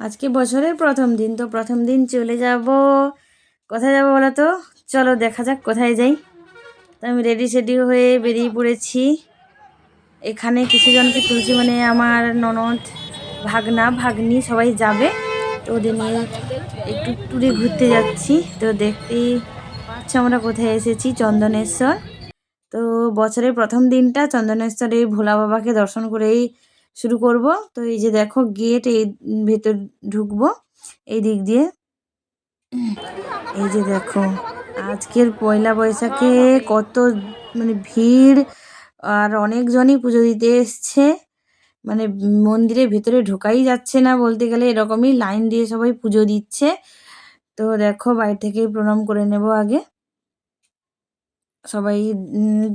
আজকে বছরের প্রথম দিন, তো প্রথম দিন চলে যাব। কোথায় যাব বলো তো? চলো দেখা যাক কোথায় যাই। তো আমি রেডি সেডি হয়ে বেরিয়ে পড়েছি। এখানে কিছুজনকে তুলছি মানে আমার ননদ, ভাগনা, ভাগ্নি সবাই যাবে। তো ওদের নিয়ে একটু ট্যুরে ঘুরতে যাচ্ছি। তো দেখতেই পাচ্ছ আমরা কোথায় এসেছি, চন্দনেশ্বর। তো বছরের প্রথম দিনটা চন্দনেশ্বরে ভোলা বাবাকে দর্শন করেই শুরু করব। তো এই যে দেখো গেট এই ভেতর ঢুকবো। এই দিক দিয়ে। এই যে দেখো, আজকের পয়লা বৈশাখে কত মানে ভিড়, আর অনেকজনই পুজো দিতে এসছে। মানে মন্দিরের ভেতরে ঢোকাই যাচ্ছে না বলতে গেলে, এরকমই লাইন দিয়ে সবাই পুজো দিচ্ছে। তো দেখো বাইরে থেকেই প্রণাম করে নেব আগে। সবাই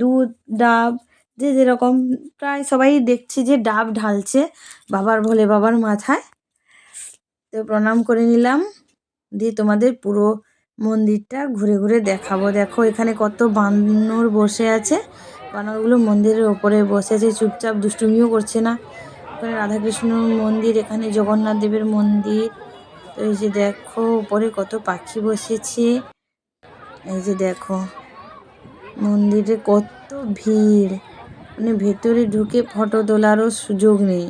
দুধ, ডাব যে যেরকম প্রায় সবাই দেখছি যে ডাব ঢালছে বাবার ভোলে বাবার মাথায়। তো প্রণাম করে নিলাম। দিয়ে তোমাদের পুরো মন্দিরটা ঘুরে ঘুরে দেখাবো। দেখো এখানে কত বানর বসে আছে। বানরগুলো মন্দিরের ওপরে বসে আছে। চুপচাপ দুষ্টুমিও করছে না। ওখানে রাধাকৃষ্ণ মন্দির, এখানে জগন্নাথ দেবের মন্দির। তো এই যে দেখো, উপরে কত পাখি বসেছে। এই যে দেখো, মন্দিরে কত ভিড়। মানে ভেতরে ঢুকে ফটো তোলারও সুযোগ নেই।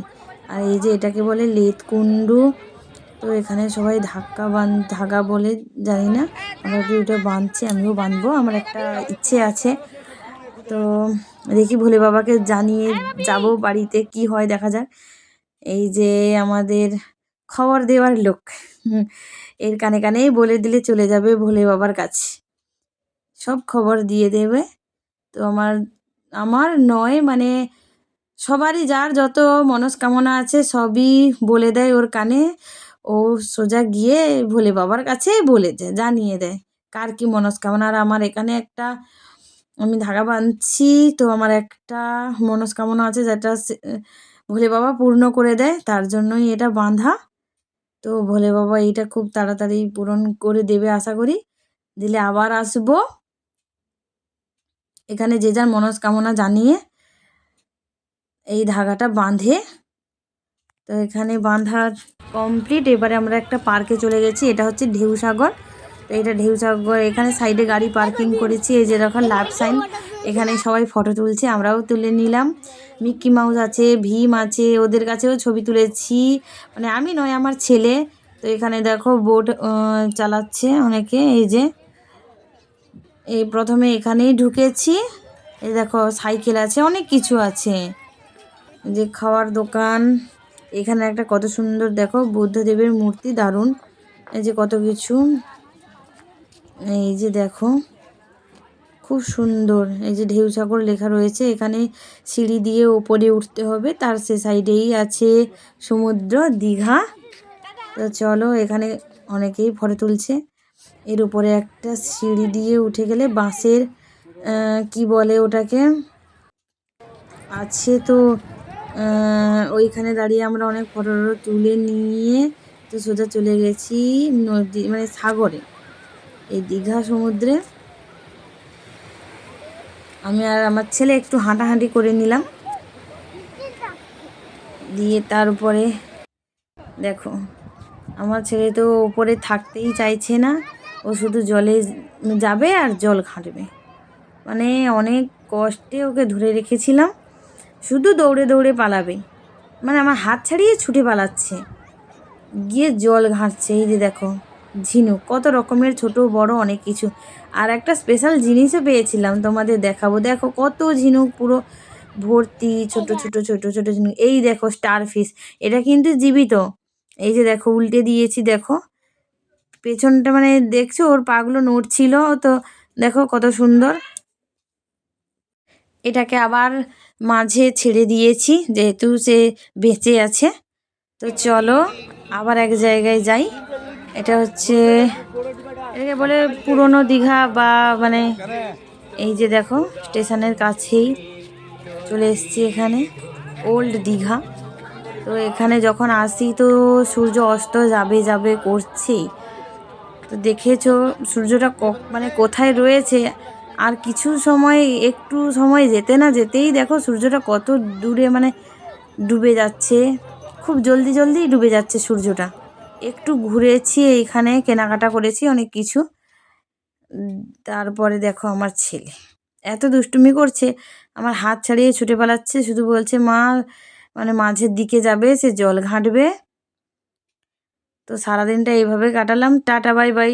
আর এই যে এটাকে বলে লেতকুণ্ডু তো এখানে সবাই ধাক্কা বান, ধাগা বলে জানি না। আমরা কি ওটা বাঁধছি? আমিও বাঁধবো, আমার একটা ইচ্ছে আছে। তো দেখি ভোলে বাবাকে জানিয়ে যাব বাড়িতে কি হয় দেখা যাক। এই যে আমাদের খবর দেওয়ার লোক এর কানে কানেই বলে দিলে চলে যাবে ভোলে বাবার কাছে। সব খবর দিয়ে দেবে। তো আমার আমার নয় মানে সবারই যার যত মনস্কামনা আছে সবই বলে দেয় ওর কানে। ও সোজা গিয়ে ভোলে বাবার কাছে বলে দেয়, জানিয়ে দেয়, কার কি মনস্কামনা? আর আমার এখানে একটা, আমি ধাগা বাঁধছি, তো আমার একটা মনস্কামনা আছে যেটা ভোলে বাবা পূর্ণ করে দেয়, তার জন্যই এটা বাঁধা। তো ভোলে বাবা এইটা খুব তাড়াতাড়ি পূরণ করে দেবে আশা করি। দিলে আবার আসব। এখানে যে যার মনস্কামনা জানিয়ে এই ধাগাটা বাঁধে। তো এখানে বাঁধা কমপ্লিট। এবারে আমরা একটা পার্কে চলে গেছি। এটা হচ্ছে ঢেউসাগর তো এটা ঢেউসাগর এখানে সাইডে গাড়ি পার্কিং করেছি। এই যে দেখো লাভ সাইন। এখানে সবাই ফটো তুলছে। আমরাও তুলে নিলাম। মিক্কি মাউস আছে, ভীম আছে, ওদের কাছেও ছবি তুলেছি। মানে আমি নয়, আমার ছেলে। তো এখানে দেখো বোট চালাচ্ছে অনেকে। এই যে এই প্রথমে এখানেই ঢুকেছি। এই দেখো, সাইকেল আছে, অনেক কিছু আছে। যে খাওয়ার দোকান, এখানে একটা কত সুন্দর দেখো, বুদ্ধদেবের মূর্তি, দারুণ। এই যে কত কিছু, এই যে দেখো, খুব সুন্দর। এই যে ঢেউসাগর লেখা রয়েছে, এখানে সিঁড়ি দিয়ে ওপরে উঠতে হবে, তার সে সাইডেই আছে সমুদ্র, দীঘা। তো চলো, এখানে অনেকেই ফটো তুলছে। এর উপরে একটা সিঁড়ি দিয়ে উঠে গেলে বাঁশের কি বলে ওটাকে? আছে তো ওইখানে দাঁড়িয়ে আমরা অনেক ফটো তুলে নিয়ে তো সোজা চলে গেছি নদী মানে সাগরে, এই দীঘা সমুদ্রে। আমি আর আমার ছেলে একটু হাঁটাহাঁটি করে নিলাম। দিয়ে তারপরে দেখো, আমার ছেলে তো ওপরে থাকতেই চাইছে না। ও শুধু জলে যাবে আর জল ঘাঁটবে। মানে অনেক কষ্টে ওকে ধরে রেখেছিলাম। শুধু দৌড়ে দৌড়ে পালাবে। মানে আমার হাত ছাড়িয়ে ছুটে পালাচ্ছে। গিয়ে জল ঘাঁটছে। এই যে দেখো, ঝিনুক, কত রকমের ছোট, বড় অনেক কিছু। আর একটা স্পেশাল জিনিসও পেয়েছিলাম তোমাদের দেখাবো। দেখো কত ঝিনুক, পুরো ভর্তি, ছোট ছোট ছোট ছোট ঝিনুক। এই দেখো স্টার ফিশ এটা কিন্তু জীবিত। এই যে দেখো, উল্টে দিয়েছি, দেখো। পেছনটা মানে দেখছ, ওর পাগুলো নড়ছিল, তো দেখো কত সুন্দর। এটাকে আবার মাঝে ছেড়ে দিয়েছি, যেহেতু সে বেঁচে আছে। তো চলো, আবার এক জায়গায় যাই। এটা হচ্ছে, এটাকে বলে পুরনো দীঘা বা মানে এই যে দেখো, স্টেশনের কাছেই চলে এসেছি এখানে, ওল্ড দীঘা। তো এখানে যখন আসি তো সূর্য অস্ত যাবে যাবে করছেই। তো দেখেছ, সূর্যটা মানে কোথায় রয়েছে? আর কিছু সময়, একটু সময় যেতে না যেতেই দেখো সূর্যটা কত দূরে মানে ডুবে যাচ্ছে। খুব জলদি জলদি ডুবে যাচ্ছে সূর্যটা। একটু ঘুরেছি এইখানে, কেনাকাটা করেছি অনেক কিছু। তারপরে দেখো আমার ছেলে। এত দুষ্টুমি করছে, আমার হাত ছাড়িয়ে ছুটে পালাচ্ছে, শুধু বলছে, মা মানে মাঝের দিকে যাবে, সে জল ঘাঁটবে। তো সারাদিনটা এইভাবে কাটালাম। Tata bye bye.